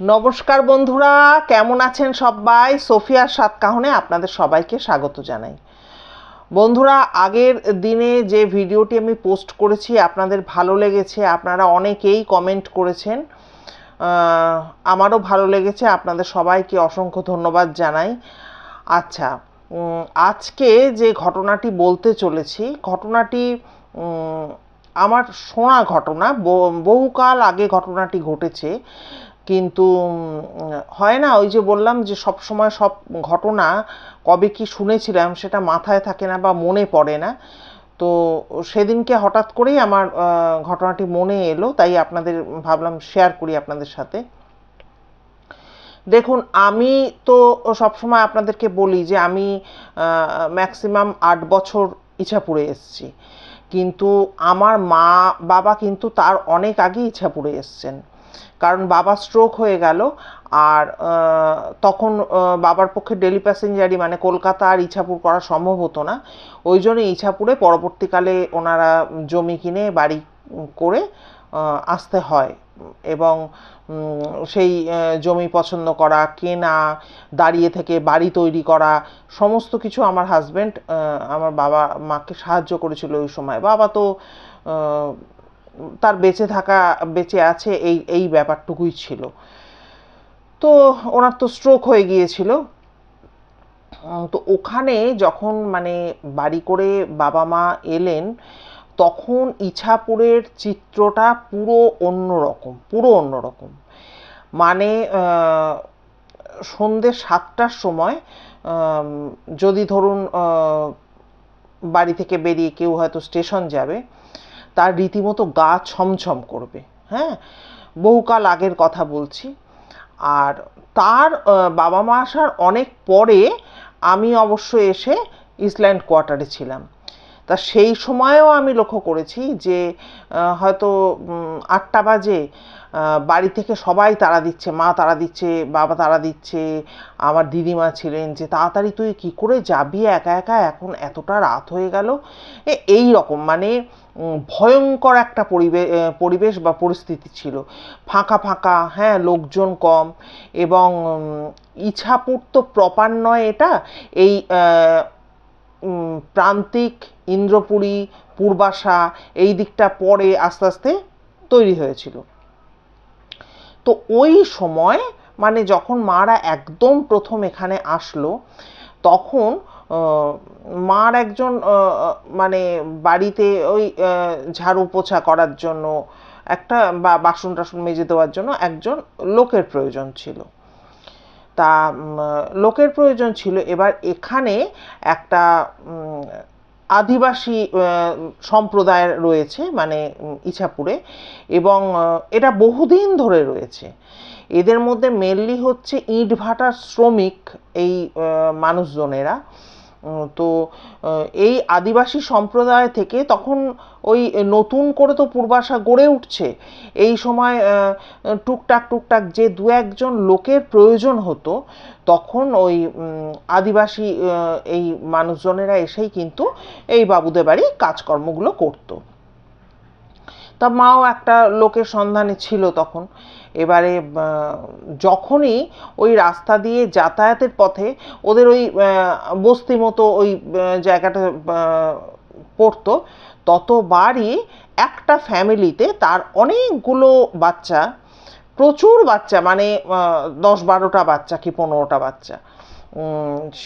নমস্কার বন্ধুরা, কেমন আছেন সবাই? সোফিয়ার সাতকাহনে আপনাদের সবাইকে স্বাগত জানাই। বন্ধুরা, আগের দিনে যে ভিডিওটি আমি পোস্ট করেছি, আপনাদের ভালো লেগেছে, আপনারা অনেকেই কমেন্ট করেছেন। আমারও ভালো লেগেছে, আপনাদের সবাইকে অসংখ্য ধন্যবাদ জানাই। আচ্ছা আজকে যে ঘটনাটি বলতে চলেছি, ঘটনাটি আমার শোনা ঘটনা বহুকাল আগে ঘটনাটি ঘটেছে। কিন্তু হয় না ওই যে বললাম যে সব সময় সব ঘটনা কবে কি শুনেছিলাম সেটা মাথায় থাকে না বা মনে পড়ে না। তো সেদিনকে হঠাৎ করেই আমার ঘটনাটি মনে এলো, তাই আপনাদের ভাবলাম শেয়ার করি আপনাদের সাথে। দেখুন, আমি তো সবসময় আপনাদেরকে বলি যে আমি ম্যাক্সিমাম আট বছর ইছাপুরে এসেছি। কিন্তু আমার মা বাবা কিন্তু তার অনেক আগে ইছাপুরে এসছেন। কারণ বাবা স্ট্রোক হয়ে গেল আর তখন বাবার পক্ষে ডেলি প্যাসেঞ্জারই মানে কলকাতা আর ইছাপুর করা সম্ভব হতো না। ওই জন্য ইছাপুরে পরবর্তীকালে ওনারা জমি কিনে বাড়ি করে আসতে হয়। এবং সেই জমি পছন্দ করা, কেনা, দাঁড়িয়ে থেকে বাড়ি তৈরি করা, সমস্ত কিছু আমার হাজব্যান্ড আমার বাবা মাকে সাহায্য করেছিল ওই সময়। বাবা তো তার বেঁচে থাকা, বেঁচে আছে এই এই ব্যাপারটুকুই ছিল। তো ওনার তো স্ট্রোক হয়ে গিয়েছিল। তো ওখানে যখন মানে বাড়ি করে বাবা মা এলেন, তখন ইছাপুরের চিত্রটা পুরো অন্যরকম পুরো অন্যরকম। মানে সন্ধ্যে সাতটার সময় যদি ধরুন বাড়ি থেকে বেরিয়ে কেউ হয়তো স্টেশন যাবে তার রীতিমতো গা ছমছম করবে হ্যাঁ? বহুকাল আগের কথা বলছি। আর তার বাবা মা আসার অনেক পরে আমি অবশ্য এসে ইসল্যান্ড কোয়ার্টারে ছিলাম। তা সেই সময়েও আমি লক্ষ্য করেছি যে হয়তো আটটা বাজে বাড়ি থেকে সবাই তাড়া দিচ্ছে, মা তাড়া দিচ্ছে, বাবা তাড়া দিচ্ছে, আমার দিদিমা ছিলেন যে, তাড়াতাড়ি তুই কি করে যাবি একা একা? এখন এতটা রাত হয়ে গেল। এই রকম মানে ভয়ঙ্কর একটা পরিবেশ পরিবেশ বা পরিস্থিতি ছিল। ফাঁকা ফাঁকা হ্যাঁ লোকজন কম এবং ইছাপুর তো প্রপার নয় এটা। এই প্রান্তিক ইন্দ্রপুরী, পূর্বাশা, এই দিকটা পরে আস্তে আস্তে তৈরি হয়েছিল। তো ওই সময় মানে যখন মারা একদম প্রথম এখানে আসলো, তখন মার একজন মানে বাড়িতে ওই ঝাড়ু পোছা করার জন্য একটা বা বাসন টাসন মেজে দেওয়ার জন্য একজন লোকের প্রয়োজন ছিল। তা লোকের প্রয়োজন ছিল। এবার এখানে একটা আদিবাসী সম্প্রদায় রয়েছে মানে ইছাপুরে এবং এটা বহুদিন ধরে রয়েছে। এদের মধ্যে মেনলি হচ্ছে ইট ভাটার শ্রমিক, এই মানুষজনেরা। তো এই আদিবাসী সম্প্রদায় থেকে তখন ওই নতুন করে তো পূর্বাশা গড়ে উঠছে। এই সময় টুকটাক টুকটাক যে দু একজন লোকের প্রয়োজন হতো, তখন ওই আদিবাসী এই মানুষজনেরা এসেই কিন্তু এই বাবুদের বাড়ি কাজকর্মগুলো করতো। তা মাও একটা লোকের সন্ধানে ছিল তখন। এবারে যখনই ওই রাস্তা দিয়ে যাতায়াতের পথে ওদের ওই বস্তি মতো ওই জায়গাটা পড়তো, ততবারই একটা ফ্যামিলিতে তার অনেকগুলো বাচ্চা, প্রচুর বাচ্চা মানে দশ বারোটা বাচ্চা কি পনেরোটা বাচ্চা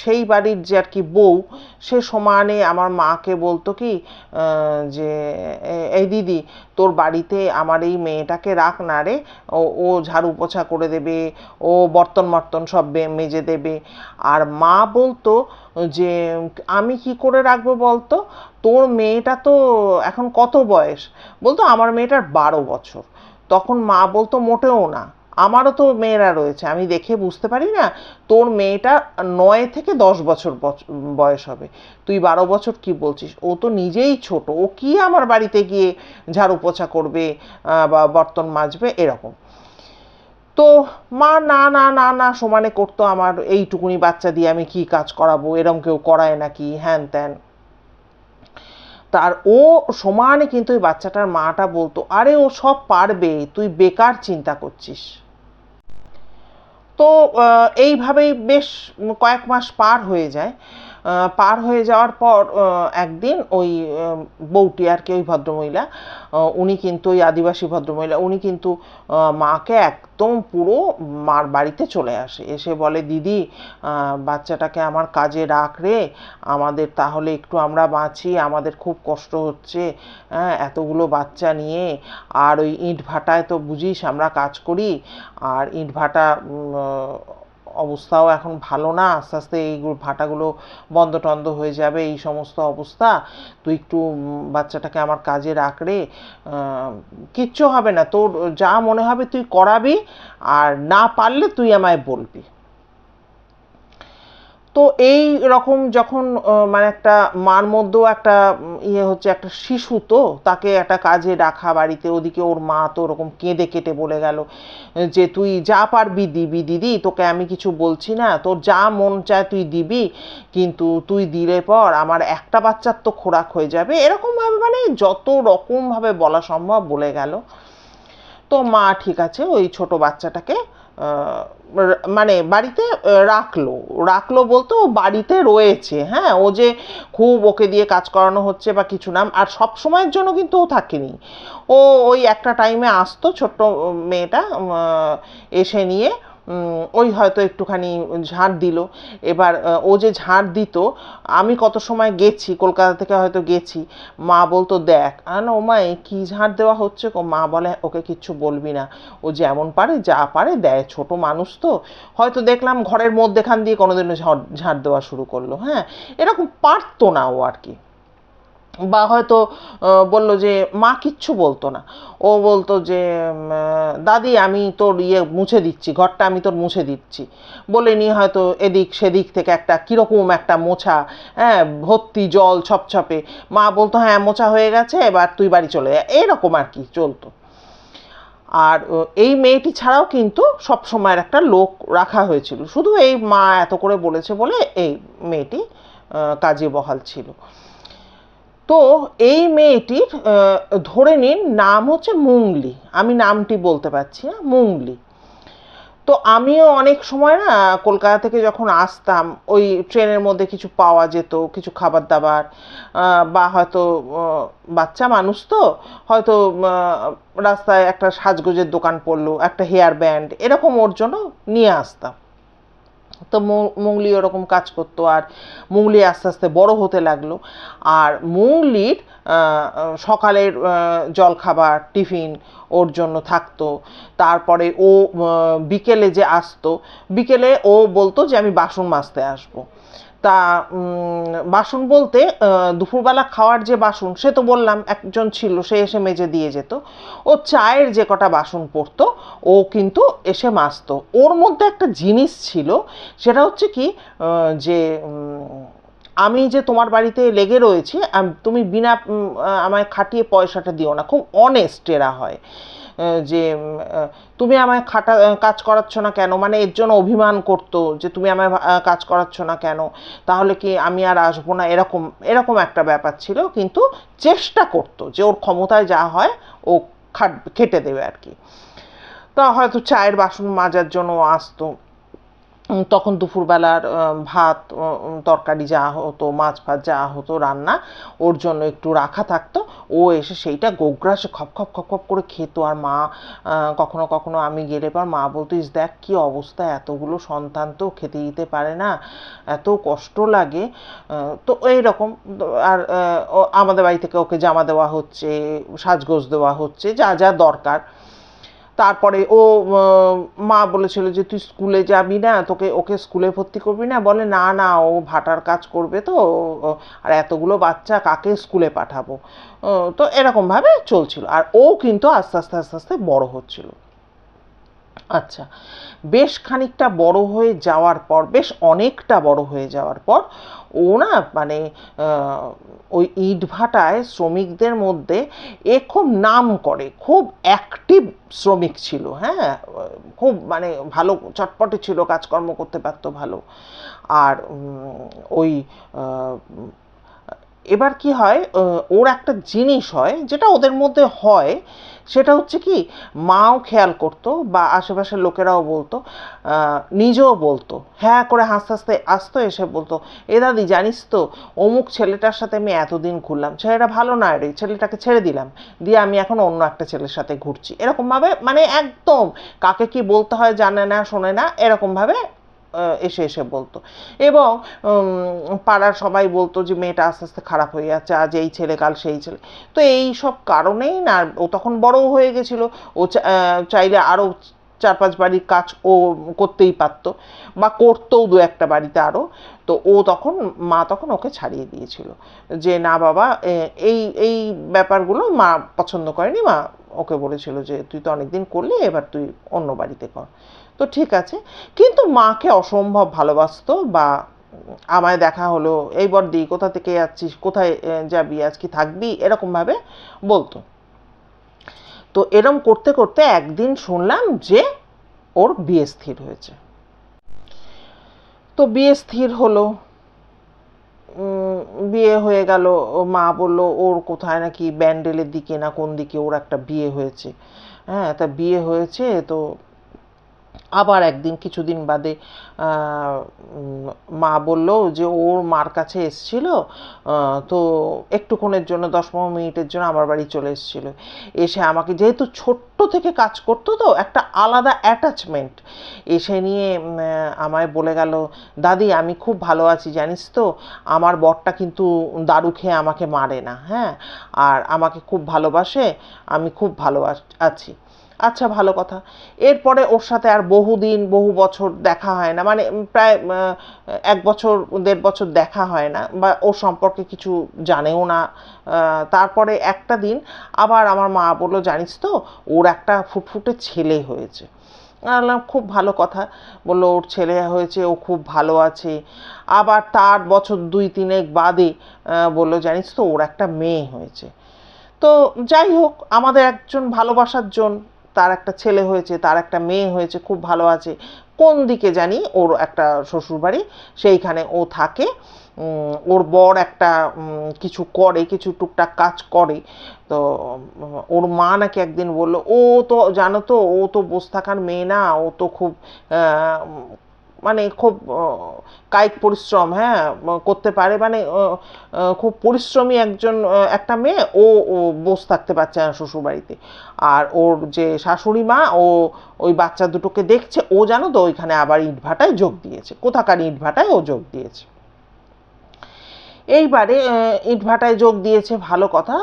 সেই বাড়ির যে আর কি বউ, সে সমানে আমার মাকে বলতো কি যে এই দিদি, তোর বাড়িতে আমার এই মেয়েটাকে রাখ না রে। ও ও ঝাড়ু পোছা করে দেবে, ও বর্তন মর্তন সব মেজে দেবে। আর মা বলতো যে, আমি কি করে রাখব বলতো? তোর মেয়েটা তো এখন কত বয়স? বলতো, আমার মেয়েটার বারো বছর। তখন মা বলতো, মোটেও না। আমারও তো মেয়েরা রয়েছে, আমি দেখে বুঝতে পারি না তোর মেয়েটা নয় থেকে দশ বছর বছ- বয়স হবে। তুই বারো বছর কি বলছিস? ও তো নিজেই ছোট, ও কি আমার বাড়িতে গিয়ে ঝাড়ু পোছা করবে বা বর্তন মাজবে, এরকম। তো মা, না না না না, সমানে করতো আমার, এইটুকুনি বাচ্চা দিয়ে আমি কি কাজ করাবো, এরম কেউ করায় নাকি, হ্যান ত্যান। তার ও সমানে কিন্তু ওই বাচ্চাটার মাটা বলতো, আরে ও সব পারবে, তুই বেকার চিন্তা করছিস। এইভাবেই বেশ কয়েক মাস পার হয়ে যায়। পার হয়ে যাওয়ার পর একদিন ওই বউটি আর কি, ওই ভদ্রমহিলা উনি কিন্তু ওই আদিবাসী ভদ্রমহিলা, উনি কিন্তু মাকে একদম পুরো মার বাড়িতে চলে আসে। এসে বলে, দিদি বাচ্চাটাকে আমার কাজে রাখ রে, আমাদের তাহলে একটু আমরা বাঁচি, আমাদের খুব কষ্ট হচ্ছে হ্যাঁ এতগুলো বাচ্চা নিয়ে, আর ওই ইট ভাটায় তো বুঝিস আমরা কাজ করি, আর ইট ভাটা অবস্থাও এখন ভালো না। আস্তে আস্তে এই ভাটাগুলো বন্ধ টন্ধ হয়ে যাবে, এই সমস্ত অবস্থা। তুই একটু বাচ্চাটাকে আমার কাজে রাখ রে। কিচ্ছু হবে না। তোর যা মনে হবে তুই করাবি, আর না পারলে তুই আমায় বলবি। তো এই রকম যখন মানে একটা মার মধ্যেও একটা ইয়ে হচ্ছে একটা শিশু তো, তাকে একটা কাজে রাখা বাড়িতে, ওদিকে ওর মা তো ওরকম কেঁদে কেটে বলে গেল যে তুই যা পারবি দিবি দিদি, তোকে আমি কিছু বলছি না, তোর যা মন চায় তুই দিবি, কিন্তু তুই দিলে পর আমার একটা বাচ্চার তো খোরাক হয়ে যাবে। এরকমভাবে মানে যত রকমভাবে বলা সম্ভব বলে গেল। তো মা ঠিক আছে, ওই ছোট বাচ্চাটাকে মানে বাড়িতে রাখল। রাখল বলতে ও বাড়িতে রয়েছে হ্যাঁ? ও যে খুব ওকে দিয়ে কাজ করানো হচ্ছে বা কিছু নাম আর সব সময়ের জন্য কিন্তু ও থাকেনি। ও ওই একটা টাইমে আসতো ছোট্ট মেয়েটা এসে নিয়ে। ওই হয়তো একটুখানি ঝাড় দিল। এবার ও যে ঝাড় দিত, আমি কত সময় গেছি, কলকাতা থেকে হয়তো গেছি, মা বলতো, দেখ না ও মা কী ঝাড় দেওয়া হচ্ছে গো?" মা বলে, ওকে কিচ্ছু বলবি না। ও যেমন পারে, যা পারে দেয়, ছোট মানুষ তো। হয়তো দেখলাম ঘরের মধ্যেখান দিয়ে কোনোদিনও ঝড় ঝাড় দেওয়া শুরু করল হ্যাঁ? এরকম পারতো না ও আর কি। বা হয়তো বলল যে, মা কিচ্ছু বলতো না। ও বলতো যে দাদি, আমি তোর ইয়ে মুছে দিচ্ছি, ঘরটা আমি তোর মুছে দিচ্ছি। বলে নিয়ে হয়তো এদিক সেদিক থেকে একটা কীরকম একটা মোছা হ্যাঁ ভর্তি জল ছপছপে। মা বলতো হ্যাঁ মোছা হয়ে গেছে, এবার তুই বাড়ি চলে যা। এরকম আর কি চলতো। আর এই মেয়েটি ছাড়াও কিন্তু সব সময়ের একটা লোক রাখা হয়েছিল। শুধু এই মা এত করে বলেছে বলে এই মেয়েটি কাজে বহাল ছিল। তো এই মেয়েটির ধরে নিন নাম হচ্ছে মুংলি। আমি নামটি বলতে পারছি না, মুংলি। তো আমিও অনেক সময় না, কলকাতা থেকে যখন আসতাম, ওই ট্রেনের মধ্যে কিছু পাওয়া যেত, কিছু খাবার দাবার বা হয়তো বাচ্চা মানুষ তো, হয়তো রাস্তায় একটা সাজগোজের দোকান পড়ল, একটা হেয়ার ব্যান্ড, এরকম ওর জন্য নিয়ে আসতাম। তো মঙ্গলি ওরকম কাজ করতো আর মুংলি আস্তে আস্তে বড় হতে লাগল। আর জল সকালের জলখাবার, টিফিন ওর জন্য থাকতো। তারপরে ও বিকেলে যে আসতো, বিকেলে ও বলতো যে আমি বাসন মাজতে আসব। তা বাসন বলতে দুপুরবেলা খাওয়ার যে বাসন, সে তো বললাম একজন ছিল, সে এসে মেজে দিয়ে যেত। ও চায়ের যে কটা বাসন পড়তো ও কিন্তু এসে মাজতো। ওর মধ্যে একটা জিনিস ছিল, সেটা হচ্ছে কি যে আমি যে তোমার বাড়িতে লেগে রয়েছি তুমি বিনা আমায় খাটিয়ে পয়সাটা দিও না। খুব অনেস্ট এরা হয়। যে তুমি আমায় খাটা কাজ করাচ্ছ না কেন? মানে এর জন্য অভিমান করতো যে তুমি আমায় কাজ করাচ্ছ না কেন? তাহলে কি আমি আর আসব না? এরকম এরকম একটা ব্যাপার ছিল। কিন্তু চেষ্টা করতো যে ওর ক্ষমতায় যা হয় ও খাট, খেটে দেবে আর কি। তা হয়তো চায়ের বাসন মাজার জন্য আসতো। তখন দুপুরবেলার ভাত তরকারি যা হতো মাছ ভাত যা হতো রান্না ওর জন্য একটু রাখা থাকতো। ও এসে সেইটা গোগ্রাসে খপ খপ খপ খপ করে খেতো। আর মা কখনো কখনো আমি গেলে পর মা বলতো "ইস, দেখ কি অবস্থা এতগুলো সন্তান তো খেতে দিতে পারে না এত কষ্ট লাগে। তো এইরকম আর আমাদের বাড়ি থেকে ওকে জামা দেওয়া হচ্ছে সাজগোজ দেওয়া হচ্ছে যা যা দরকার। তারপরে ও মা বলেছিল যে তুই স্কুলে যাবি না, তোকে, ওকে স্কুলে ভর্তি করবি না। বলে, না না, ও ভাটার কাজ করবে তো আর এতগুলো বাচ্চা কাকে স্কুলে পাঠাবো? তো এরকমভাবে চলছিল। আর ও কিন্তু আস্তে আস্তে আস্তে আস্তে বড় হচ্ছিল। আচ্ছা বেশ খানিকটা বড় হয়ে যাওয়ার পর, বেশ অনেকটা বড় হয়ে যাওয়ার পর ও না মানে ওই ইটভাটায় শ্রমিকদের মধ্যে এ খুব নাম করে, খুব অ্যাক্টিভ শ্রমিক ছিল হ্যাঁ? খুব মানে ভালো, চটপটে ছিল, কাজকর্ম করতে পারতো ভালো। আর ওই এবার কি হয় ওর একটা জিনিস হয়, যেটা ওদের মধ্যে হয় সেটা হচ্ছে কি, মাও খেয়াল করতো বা আশেপাশের লোকেরাও বলতো নিজেও বলতো হ্যাঁ করে হাসতে হাসতে আসতো, এসে বলতো, এ দাদি জানিস তো, অমুক ছেলেটার সাথে আমি এতদিন ঘুরলাম, ছেলেটা ভালো না রে, ছেলেটাকে ছেড়ে দিলাম, দিয়ে আমি এখন অন্য একটা ছেলের সাথে ঘুরছি। এরকমভাবে মানে একদম কাকে কি বলতে হয় জানে না, শোনে না, এরকমভাবে এসে এসে বলতো। এবং পাড়ার সবাই বলতো যে, মেয়েটা আস্তে আস্তে খারাপ হয়ে যাচ্ছে, আজ এই ছেলে, কাল সেই ছেলে। তো এই সব কারণেই না, ও তখন বড়ও হয়ে গেছিল। ও চাইলে আরও চার পাঁচ বাড়ির কাজ ও করতেই পারতো বা করতেও দু একটা বাড়িতে আরও। তো ও তখন, মা তখন ওকে ছাড়িয়ে দিয়েছিল যে, না বাবা এই এই ব্যাপারগুলো মা পছন্দ করেনি। মা ওকে বলেছিল যে, তুই তো অনেকদিন করলি, এবার তুই অন্য বাড়িতে কর। তো ঠিক আছে। কিন্তু মাকে অসম্ভব ভালোবাসতো বা আমায় দেখা হলো এই বর্দি কোথা থেকে যাচ্ছিস কোথায় যাবি? আজ কি থাকবি? এরকমভাবে বলতো। তো এরম করতে করতে একদিন শুনলাম যে ওর বিয়ে স্থির হয়েছে। তো বিয়ে স্থির হলো। বিয়ে হয়ে গেল। মা বলল, ওর কোথায় নাকি ব্যান্ডেলের দিকে না কোন দিকে ওর একটা বিয়ে হয়েছে? হ্যাঁ তা বিয়ে হয়েছে তো আবার একদিন, কিছুদিন বাদে মা বলল যে, ওর মার কাছে এসছিল তো একটুক্ষণের জন্য, দশ পনেরো মিনিটের জন্য আমার বাড়ি চলে এসেছিল। এসে আমাকে, যেহেতু ছোট্ট থেকে কাজ করতো তো, একটা আলাদা অ্যাটাচমেন্ট এসে নিয়ে আমায় বলে গেল, দাদি, আমি খুব ভালো আছি, জানিস তো, আমার বরটা কিন্তু দারু খেয়ে আমাকে মারে না। হ্যাঁ আর আমাকে খুব ভালোবাসে, আমি খুব ভালো আছি। আচ্ছা ভালো কথা। এরপরে ওর সাথে আর বহুদিন, বহু বছর দেখা হয় না। মানে প্রায় এক বছর, দেড় বছর দেখা হয় না বা ওর সম্পর্কে কিছু জানেও না। তারপরে একটা দিন আবার আমার মা বলল, জানিস তো, ওর একটা ফুটফুটে ছেলে হয়েছে। আমি বললাম, খুব ভালো কথা। বলল, ওর ছেলে হয়েছে, ও খুব ভালো আছে। আবার তার বছর দুই তিনেক বাদে বলল, জানিস তো, ওর একটা মেয়ে হয়েছে। তো যাই হোক, আমাদের একজন ভালোবাসার জন তার একটা ছেলে হয়েছে, তার একটা মেয়ে হয়েছে, খুব ভালো আছে। কোন দিকে জানি ওর একটা শ্বশুরবাড়ি, সেইখানে ও থাকে। ওর বর একটা কিছু করে, কিছু টুকটাক কাজ করে। তো ওর মা নাকি একদিন বলল, ও তো, জানো তো, ও তো বস থাকার মেয়ে না, ও তো খুব মানে খুব কায়িক পরিশ্রম হ্যাঁ করতে পারে। মানে খুব পরিশ্রমী একজন একটা মেয়ে, ও বসে থাকতে পারছে না শ্বশুরবাড়িতে। আর ওর যে শাশুড়ি মা, ও, ওই বাচ্চা দুটোকে দেখছে, ও জানো তো ওইখানে আবার ইটভাটায় যোগ দিয়েছে। কোথাকার ইটভাটায় ও যোগ দিয়েছে। এইবারে ইটভাটায় যোগ দিয়েছে, ভালো কথা।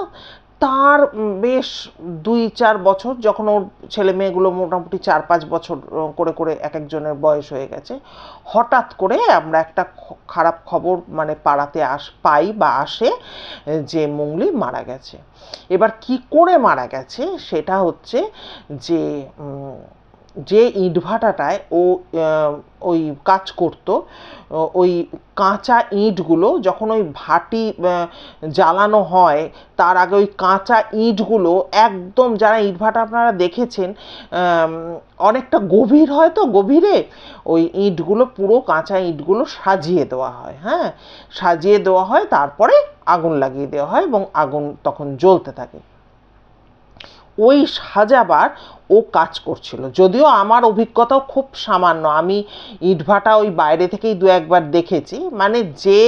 তার বেশ দুই চার বছর যখন ওর ছেলে মেয়েগুলো মোটামুটি চার পাঁচ বছর করে করে এক একজনের বয়স হয়ে গেছে, হঠাৎ করে আমরা একটা খারাপ খবর মানে পাড়াতে আস, পাই বা আসে যে মুঙ্গলি মারা গেছে। এবার কি করে মারা গেছে সেটা হচ্ছে যে যে ইটভাটাটায় ও ওই কাজ করতো, ওই কাঁচা ইঁটগুলো যখন ওই ভাটি জ্বালানো হয়, তার আগে ওই কাঁচা ইঁটগুলো একদম যারা ইটভাটা আপনারা দেখেছেন অনেকটা গভীর হয় তো গভীরে, ওই ইঁটগুলো, পুরো কাঁচা ইঁটগুলো সাজিয়ে দেওয়া হয় হ্যাঁ? সাজিয়ে দেওয়া হয়, তারপরে আগুন লাগিয়ে দেওয়া হয় এবং আগুন তখন জ্বলতে থাকে। ওই সাজাবার ও কাজ করছিল। যদিও আমার অভিজ্ঞতাও খুব সামান্য। আমি ইটভাটা ওই বাইরে থেকেই দু একবার দেখেছি। মানে যে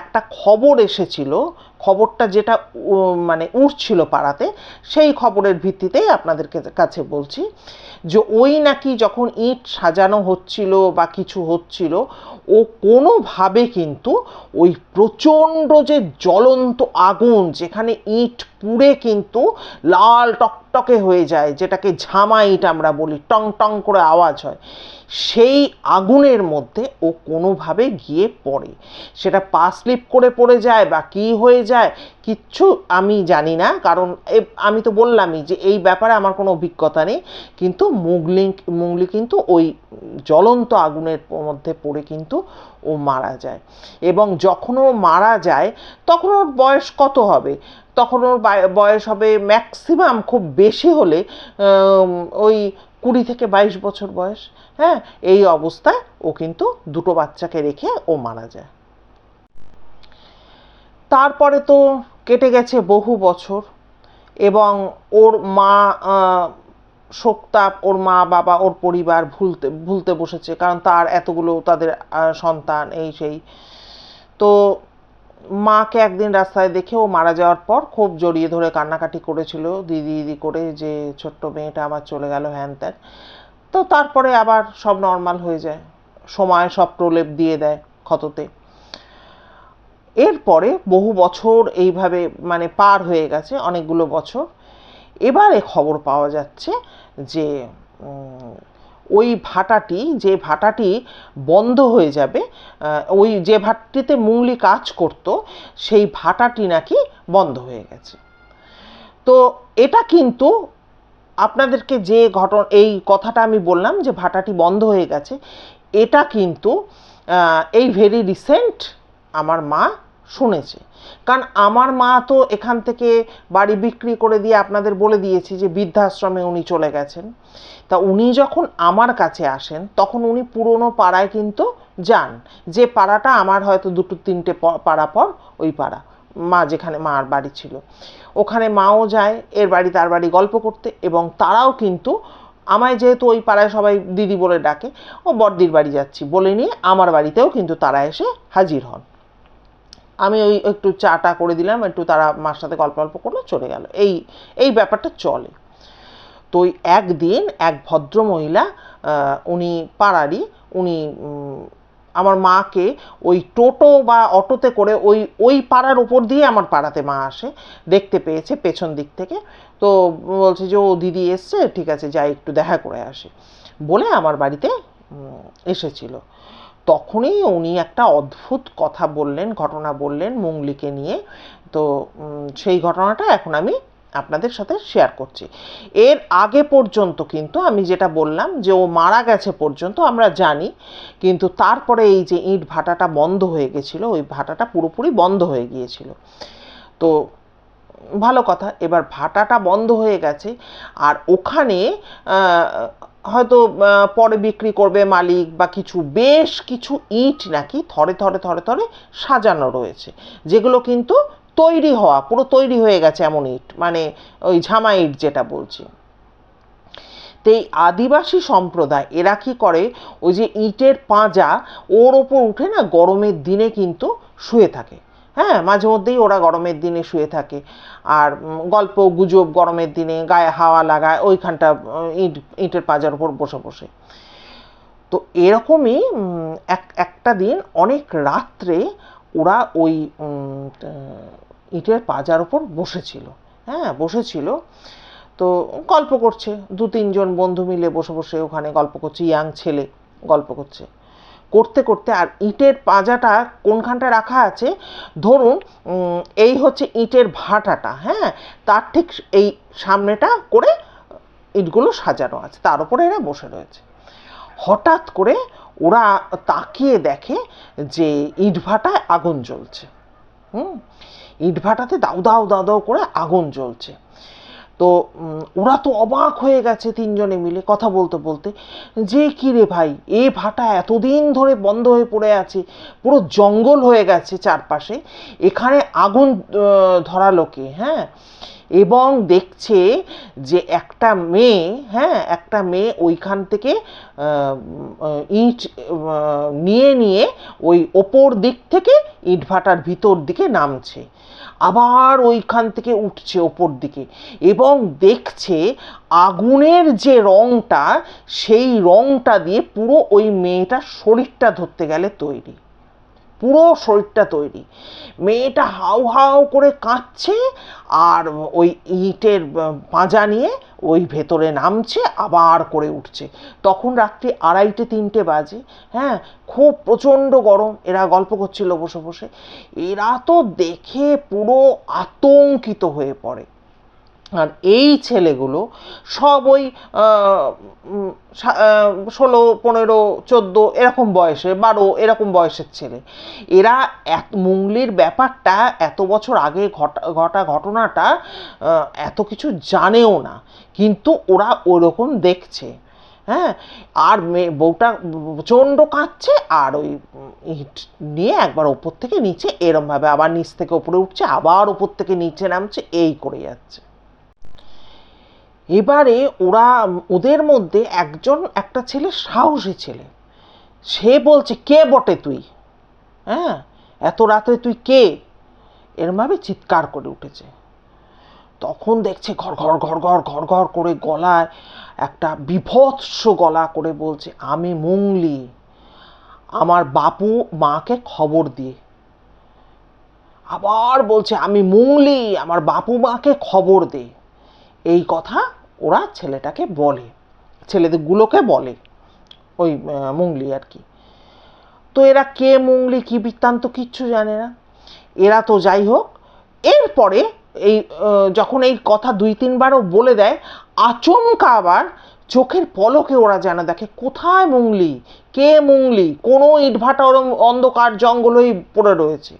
একটা খবর এসেছিল, খবরটা যেটা মানে উঠছিল পাড়াতে, সেই খবরের ভিত্তিতেই আপনাদের কাছে বলছি। যে ওই নাকি যখন ইট সাজানো হচ্ছিল বা কিছু হচ্ছিল, ও কোনোভাবে কিন্তু ওই প্রচণ্ড যে জ্বলন্ত আগুন যেখানে ইট পুড়ে কিন্তু লাল টকটকে হয়ে যায়, যেটাকে ঝামা ইট আমরা বলি, টং টং করে আওয়াজ হয় সেই আগুনের মধ্যে ও কোনোভাবে গিয়ে পড়ে। সেটা পা স্লিপ করে পড়ে যায় বা কী হয়ে যায় কিচ্ছু আমি জানি না। কারণ আমি তো বললামই যে এই ব্যাপারে আমার কোনো অভিজ্ঞতা নেই। কিন্তু মুগলি মুগলি কিন্তু ওই জ্বলন্ত আগুনের মধ্যে পড়ে কিন্তু ও মারা যায়। এবং যখন ও মারা যায়, তখন ওর বয়স কত হবে? তখন ওর বায়- বয়স হবে ম্যাক্সিমাম খুব বেশি হলে ওই কুড়ি থেকে বাইশ বছর বয়স হ্যাঁ এই অবস্থায় ও কিন্তু দুটো বাচ্চাকে রেখে ও মারা যায়। তারপরে তো কেটে গেছে বহু বছর এবং ওর মা শোকতাপ, ওর মা বাবা, ওর পরিবার ভুলতে ভুলতে বসেছে, কারণ তার এতগুলো তাদের সন্তান, এই সেই। মাকে একদিন রাস্তায় দেখে ও মারা যাওয়ার পর খুব জড়িয়ে ধরে কান্নাকাটি করেছিল। দিদি দিদি করে যে ছোট্ট মেয়েটা আমার চলে গেল, হ্যান ত্যান। তো তারপরে আবার সব নর্মাল হয়ে যায়। সময় সব প্রলেপ দিয়ে দেয় ক্ষততে। এরপরে বহু বছর এইভাবে মানে পার হয়ে গেছে, অনেকগুলো বছর। এবারে খবর পাওয়া যাচ্ছে যে ওই ভাটাটি, যে ভাটাটি বন্ধ হয়ে যাবে ওই যে ভাটটিতে মুংলি কাজ করত, সেই ভাটাটি নাকি বন্ধ হয়ে গেছে। তো এটা কিন্তু আপনাদেরকে যে ঘটনা, এই কথাটা আমি বললাম যে ভাটাটি বন্ধ হয়ে গেছে, এটা কিন্তু এই ভেরি রিসেন্ট আমার মা শুনেছে। কারণ আমার মা তো এখান থেকে বাড়ি বিক্রি করে দিয়ে আপনাদের বলে দিয়েছি যে বৃদ্ধাশ্রমে উনি চলে গেছেন। তা উনি যখন আমার কাছে আসেন, তখন উনি পুরনো পাড়ায় কিন্তু যান। যে পাড়াটা আমার হয়তো দুটো তিনটে পাড়া পর ওই পাড়া, মা যেখানে মার বাড়ি ছিল। ওখানে মাও যায়, এর বাড়ি তার বাড়ি গল্প করতে এবং তারাও কিন্তু আমায় যেহেতু ওই পাড়ায় সবাই দিদি বলে ডাকে, ও বড়দির বাড়ি যাচ্ছি বলে নিয়ে আমার বাড়িতেও কিন্তু তারা এসে হাজির হন। আমি ওই একটু চাটা করে দিলাম, একটু তারা মার সাথে গল্প গল্প করল, চলে গেল। এই এই ব্যাপারটা চলে। তো একদিন এক ভদ্র মহিলা উনি পাড়ারই, উনি আমার মাকে ওই টোটো বা অটোতে করে ওই ওই পাড়ার উপর দিয়ে আমার পাড়াতে মা আসে, দেখতে পেয়েছে পেছন দিক থেকে। তো বলছে যে, ও দিদি এসছে, ঠিক আছে, যাই, একটু দেখা করে আসে। বলে আমার বাড়িতে এসেছিল। তখনই উনি একটা অদ্ভুত কথা বললেন, ঘটনা বললেন মুঙ্গলিকে নিয়ে। তো সেই ঘটনাটা এখন আমি আপনাদের সাথে শেয়ার করছি। এর আগে পর্যন্ত কিন্তু আমি যেটা বললাম যে, ও মারা গেছে পর্যন্ত আমরা জানি, কিন্তু তারপরে এই যে ইট ভাটাটা বন্ধ হয়ে গেছিল, ওই ভাটাটা পুরোপুরি বন্ধ হয়ে গিয়েছিল। তো, ভালো কথা, এবার ভাটাটা বন্ধ হয়ে গেছে, আর ওখানে হয়তো পরে বিক্রি করবে মালিক বা কিছু, বেশ কিছু ইট নাকি থরে থরে থরে থরে সাজানো রয়েছে, যেগুলো কিন্তু তৈরি হওয়া, পুরো তৈরি হয়ে গেছে এমন ইট মানে ওই ঝামা ইট যেটা বলছি। তো এই আদিবাসী সম্প্রদায়, এরা কি করে? ওই যে ইটের পাঁজা ওর ওপর উঠে না গরমের দিনে কিন্তু শুয়ে থাকে। হ্যাঁ মাঝে মধ্যেই ওরা গরমের দিনে শুয়ে থাকে। আর গল্প, গুজব গরমের দিনে গায়ে হাওয়া লাগায়, ওইখানটা ইট, ইটের পাঁজার উপর বসে বসে। তো এরকমই এক, একটা দিন অনেক রাত্রে ওরা ওই ইটের পাজার ওপর বসেছিল। হ্যাঁ বসেছিল। তো গল্প করছে। দু তিনজন বন্ধু মিলে বসে বসে ওখানে গল্প করছে। ইয়াং ছেলে গল্প করছে। করতে করতে আর ইটের পাজাটা কোনখানটা রাখা আছে? ধরুন এই হচ্ছে ইটের ভাটাটা হ্যাঁ? তার ঠিক এই সামনেটা করে ইটগুলো সাজানো আছে, তার উপরে এরা বসে রয়েছে। হঠাৎ করে ওরা তাকিয়ে দেখে যে ইটভাটায় আগুন জ্বলছে। হুম? ইটভাটাতে দাউ দাউ দাউ দাউ করে আগুন জ্বলছে। তো ওরা তো অবাক হয়ে গেছে তিনজনে মিলে কথা বলতে বলতে। যে কি রে ভাই এ ভাটা এতদিন ধরে বন্ধ হয়ে পড়ে আছে পুরো জঙ্গল হয়ে গেছে চারপাশে। এখানে আগুন আহ, ধরালো কে হ্যাঁ? এবং দেখছে যে একটা মেয়ে হ্যাঁ একটা মেয়ে ওইখান থেকে ইট নিয়ে নিয়ে ওই ওপর দিক থেকে ইট ভাটার ভিতর দিকে নামছে। আবার ওইখান থেকে উঠছে ওপর দিকে এবং দেখছে আগুনের যে রঙটা সেই রঙটা দিয়ে পুরো ওই মেয়েটার শরীরটা ধরতে গেলে তৈরি। পুরো শরীরটা তৈরি। মেয়েটা হাউ হাউ করে কাঁদছে আর ওই ইটের পাঁজা নিয়ে ওই ভেতরে নামছে, আবার করে উঠছে। তখন রাত্রি আড়াইটে, তিনটে বাজে। হ্যাঁ খুব প্রচণ্ড গরম। এরা গল্প করছিল বসে বসে। এরা তো দেখে পুরো আতঙ্কিত হয়ে পড়ে। আর এই ছেলেগুলো সব ওই ষোলো, পনেরো, চোদ্দ এরকম বয়সে, বারো এরকম বয়সের ছেলে। এরা এত মুঙ্গলির ব্যাপারটা এত বছর আগে ঘটা ঘটা ঘটনাটা এত কিছু জানেও না। কিন্তু ওরা ওরকম দেখছে। হ্যাঁ? আর মেয়ে বউটা প্রচণ্ড কাঁদছে আর ওই ইট নিয়ে একবার ওপর থেকে নিচে, এরমভাবে আবার নিচ থেকে ওপরে উঠছে, আবার ওপর থেকে নিচে নামছে, এই করে যাচ্ছে। এবারে ওরা, ওদের মধ্যে একজন, একটা ছেলে সাহসী ছেলে। সে বলছে, কে বটে তুই? হ্যাঁ? এত রাতে তুই কে? এরমভাবে চিৎকার করে উঠেছে। তখন দেখছে ঘর ঘর ঘর ঘর ঘর ঘর করে গলায় একটা বিভৎস গলা করে বলছে, আমি মুংলি আমার বাপু মাকে খবর দিয়ে। আবার বলছে, আমি মুংলি আমার বাপু মাকে খবর দে। এই কথা ওরা ছেলেটাকে বলে ছেলেদেরগুলোকে বলে, ওই মুংলি আর কি। তো এরা কে মুংলি কি বৃত্তান্ত কিচ্ছু জানে না। এরা তো যাই হোক, এরপরে এই যখন এই কথা দুই তিনবারও বলে দেয়, আচমকা আবার চোখের পলকে ওরা যেন দেখে, কোথায় মুংলি কে মুংলি কোনো ইটভাটা ওরম অন্ধকার জঙ্গল হয়ে পড়ে রয়েছে।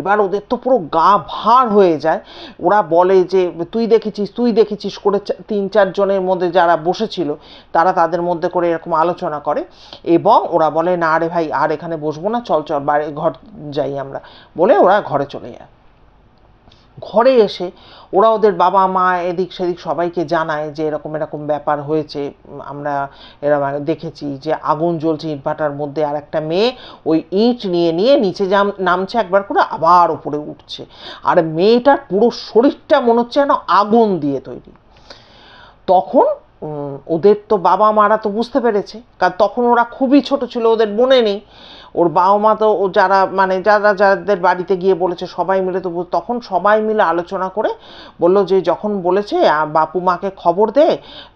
এবার ওদের তো পুরো গা ভার হয়ে যায়। ওরা বলে যে, তুই দেখেছিস তুই দেখেছিস? করে তিন চারজনের মধ্যে যারা বসেছিল, তারা তাদের মধ্যে করে এরকম আলোচনা করে এবং ওরা বলে, না রে ভাই, আর এখানে বসবো না, চল চল বাইরে ঘর যাই আমরা। বলে ওরা ঘরে চলে যায়। ঘরে এসে ওরা ওদের বাবা, মা এদিক সেদিক সবাইকে জানায় যে এরকম এরকম ব্যাপার হয়েছে। আমরা এরকম দেখেছি যে আগুন জ্বলছে ইটভাটার মধ্যে। আর একটা মেয়ে ওই ইট নিয়ে নিয়ে নিচে যাম নামছে একবার করে আবার উপরে উঠছে। আর মেয়েটার পুরো শরীরটা মনে হচ্ছে যেন আগুন দিয়ে তৈরি। তখন ওদের তো বাবা মারা তো বুঝতে পেরেছে। কারণ তখন ওরা খুবই ছোট ছিল, ওদের মনে নেই। ওর বাবা মা তো যারা মানে যারা, যাদের বাড়িতে গিয়ে বলেছে সবাই মিলে তো তখন সবাই মিলে আলোচনা করে বলল যে যখন বলেছে বাপু মাকে খবর দে,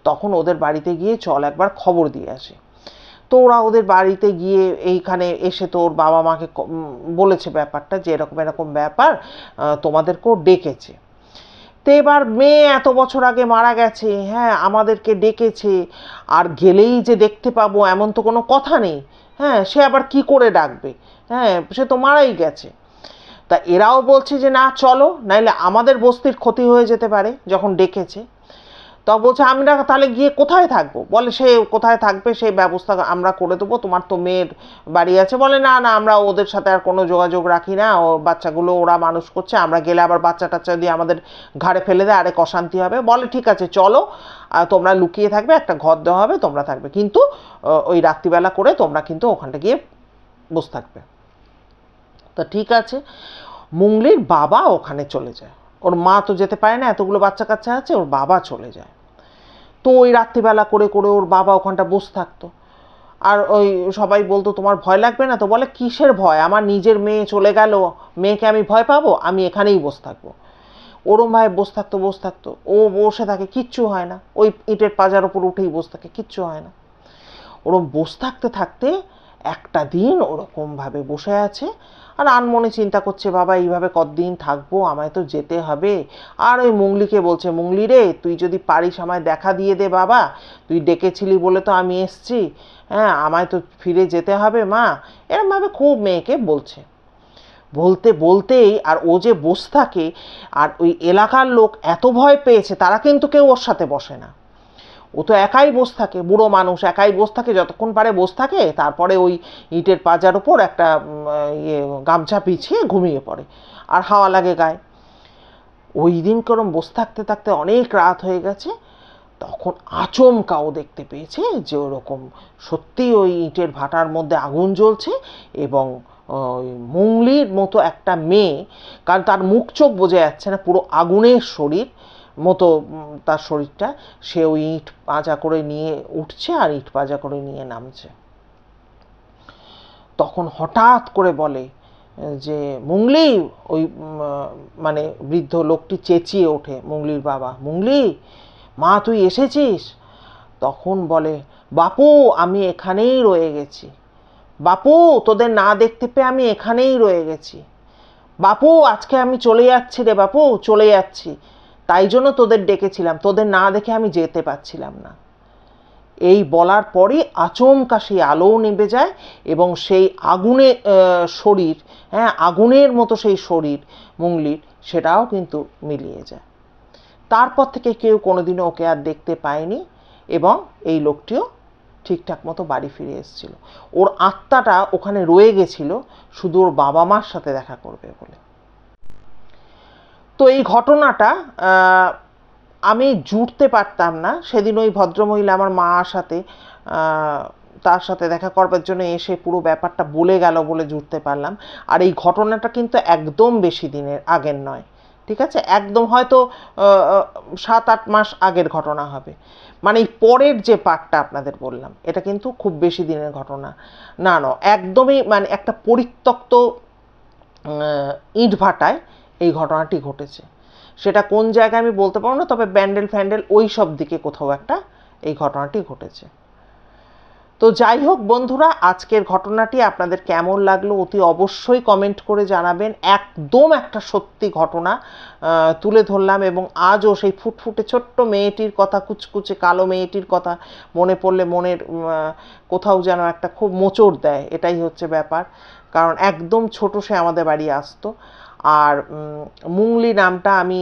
তখন ওদের বাড়িতে গিয়ে চল একবার খবর দিয়ে আসে। তো ওরা ওদের বাড়িতে গিয়ে এইখানে এসে তো ওর বাবা মাকে বলেছে ব্যাপারটা যে এরকম এরকম ব্যাপার তোমাদেরকেও ডেকেছে। তো এবার মেয়ে এত বছর আগে মারা গেছে হ্যাঁ আমাদেরকে ডেকেছে, আর গেলেই যে দেখতে পাবো এমন তো কোনো কথা নেই। হ্যাঁ সে আবার কি করে ডাকবে? হ্যাঁ সে তো মারাই গেছে। তা এরাও বলছে যে, না, চলো, নাইলে আমাদের বস্তির ক্ষতি হয়ে যেতে পারে, যখন ডেকেছে। তা বলছে আমরা তাহলে গিয়ে কোথায় থাকব? বলে, সে কোথায় থাকবে সেই ব্যবস্থা আমরা করে দেবো, তোমার তো মেয়ের বাড়ি আছে। বলে, না না, আমরা ওদের সাথে আর কোনো যোগাযোগ রাখি না, ও বাচ্চাগুলো ওরা মানুষ করছে, আমরা গেলে আবার বাচ্চা টাচ্চা দিয়ে আমাদের ঘাড়ে ফেলে দেয়, আরেক অশান্তি হবে। বলে, ঠিক আছে, চলো তোমরা লুকিয়ে থাকবে, একটা ঘর দেওয়া হবে, তোমরা থাকবে। কিন্তু ওই রাত্রিবেলা করে তোমরা কিন্তু ওখানটা গিয়ে বসে থাকবে। তা ঠিক আছে, মুংলির বাবা ওখানে চলে যায়। ওর মা তো যেতে পারে না, এতগুলো বাচ্চা কাচ্চা আছে, ওর বাবা চলে যায়। তো ওই রাত্রিবেলা করে করে ওর বাবা ওখানটা বসে থাকতো। আর ওই সবাই বলতো, তোমার ভয় লাগবে না? তো বলে, কিসের ভয়? আমার নিজের মেয়ে চলে গেল, মেয়েকে আমি ভয় পাবো? আমি এখানেই বসে থাকব। ওরম ভাই বসে থাকতো বসে থাকতো। ও বসে থাকে, কিচ্ছু হয় না। ওই ইটের পাজার ওপর উঠেই বসে থাকে, কিচ্ছু হয় না। ওরম বসে থাকতে থাকতে একটা দিন ওরকমভাবে বসে আছে আর আনমনে চিন্তা করছে, বাবা, এইভাবে কতদিন থাকব? আমায় তো যেতে হবে। আর ওই মুংলিকে বলছে মুংলি রে, তুই যদি পারিস আমায় দেখা দিয়ে দে বাবা। তুই ডেকেছিলি বলে তো আমি এসছি। হ্যাঁ আমায় তো ফিরে যেতে হবে, মা। এরমভাবে খুব মেয়েকে বলছে। বলতে বলতেই আর ও যে বসে থাকে, আর ওই এলাকার লোক এত ভয় পেয়েছে, তারা কিন্তু কেউ ওর সাথে বসে না। ও তো একাই বসে থাকে, বুড়ো মানুষ, একাই বসে থাকে, যতক্ষণ পারে বসে থাকে, তারপরে ওই ইটের পাজার ওপর একটা ইয়ে গামছা পিছিয়ে ঘুমিয়ে পড়ে, আর হাওয়া লাগে গায়ে। ওই দিন করম বসে থাকতে থাকতে অনেক রাত হয়ে গেছে, তখন আচমকাও দেখতে পেয়েছে যে ওরকম সত্যি ওই ইটের ভাটার মধ্যে আগুন জ্বলছে এবং ওই মুংলির মতো একটা মেয়ে, কারণ তার মুখ চোখ বোঝা যাচ্ছে না, পুরো আগুনের শরীর মতো তার শরীরটা, সে ওই ইট পাজা করে নিয়ে উঠছে আর ইট পাজা করে নিয়ে নামছে। তখন হঠাৎ করে বলে, যে মুংলি ওই মানে বৃদ্ধ লোকটি চেঁচিয়ে ওঠে মুংলির বাবা মুংলি মা তুই এসেছিস? তখন বলে, বাপু, আমি এখানেই রয়ে গেছি। বাপু, তোদের না দেখতে পেয়ে আমি এখানেই রয়ে গেছি। বাপু, আজকে আমি চলে যাচ্ছি রে বাপু, চলে যাচ্ছি। তাই জন্য তোদের ডেকেছিলাম। তোদের না দেখে আমি যেতে পারছিলাম না। এই বলার পরই আচমকা সেই আলোও নেবে যায় এবং সেই আগুনে শরীর হ্যাঁ আগুনের মতো সেই শরীর মুংলির সেটাও কিন্তু মিলিয়ে যায়। তারপর থেকে কেউ কোনোদিনও ওকে আর দেখতে পায়নি এবং এই লোকটিও ঠিকঠাক মতো বাড়ি ফিরে এসেছিল। ওর আত্মাটা ওখানে রয়ে গেছিল, শুধু ওর বাবা মার সাথে দেখা করবে বলে। তো এই ঘটনাটা আমি জুড়তে পারতাম না। সেদিন ওই ভদ্রমহিলা আমার মার সাথে তার সাথে দেখা করবার জন্য এসে পুরো ব্যাপারটা বলে গেল বলে জুড়তে পারলাম। আর এই ঘটনাটা কিন্তু একদম বেশি দিনের আগের নয়, ঠিক আছে? একদম হয়তো সাত আট মাস আগের ঘটনা হবে। মানে এই পরের যে পার্টটা আপনাদের বললাম, এটা কিন্তু খুব বেশি দিনের ঘটনা না না। একদমই মানে একটা পরিত্যক্ত ইট ভাটায় এই ঘটনাটি ঘটেছে। সেটা কোন জায়গায় আমি বলতে পারব না, তবে ব্যান্ডেল ফ্যান্ডেল ওই সব দিকে কোথাও একটা এই ঘটনাটি ঘটেছে। তো যাই হোক বন্ধুরা, আজকের ঘটনাটি আপনাদের কেমন লাগল অতি অবশ্যই কমেন্ট করে জানাবেন। একদম একটা সত্যি ঘটনা তুলে ধরলাম এবং আজও সেই ফুটফুটে ছোট্ট মেয়েটির কথা, কুচকুচে কালো মেয়েটির কথা মনে পড়লে মনের কোথাও যেন একটা খুব মোচড় দেয়। এটাই হচ্ছে ব্যাপার। কারণ একদম ছোট সে আমাদের বাড়ি আসতো। আর মুংলি নামটা আমি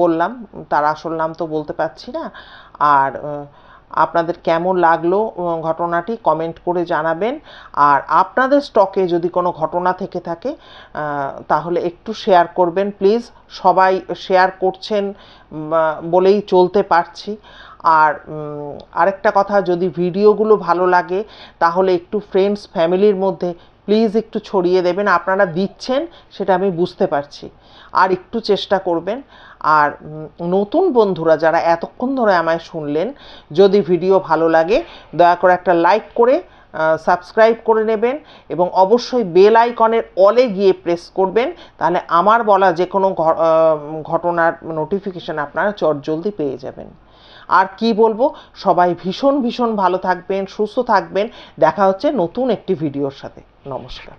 বললাম, তার আসল নাম তো বলতে পারছি না। আর আপনাদের কেমন লাগল ঘটনাটি কমেন্ট করে জানাবেন। আর আপনাদের স্টকে যদি কোনো ঘটনা থেকে থাকে তাহলে একটু শেয়ার করবেন প্লিজ সবাই শেয়ার করছেন বলেই চলতে পারছি। আর আরেকটা কথা, যদি ভিডিওগুলো ভালো লাগে, তাহলে একটু ফ্রেন্ডস ফ্যামিলির মধ্যে প্লিজ একটু ছড়িয়ে দেবেন, আপনারা দিচ্ছেন, সেটা আমি বুঝতে পারছি। আর একটু চেষ্টা করবেন। আর নতুন বন্ধুরা যারা এতক্ষণ ধরে আমায় শুনলেন, যদি ভিডিও ভালো লাগে, দয়া করে একটা লাইক করে সাবস্ক্রাইব করে নেবেন এবং অবশ্যই বেল আইকনের অলে গিয়ে প্রেস করবেন, তাহলে আমার বলা যে কোনো ঘটনার নোটিফিকেশান আপনারা চটজলদি পেয়ে যাবেন। আর কি বলব, সবাই ভীষণ ভীষণ ভালো থাকবেন, সুস্থ থাকবেন। দেখা হচ্ছে নতুন একটি ভিডিওর সাথে। নমস্কার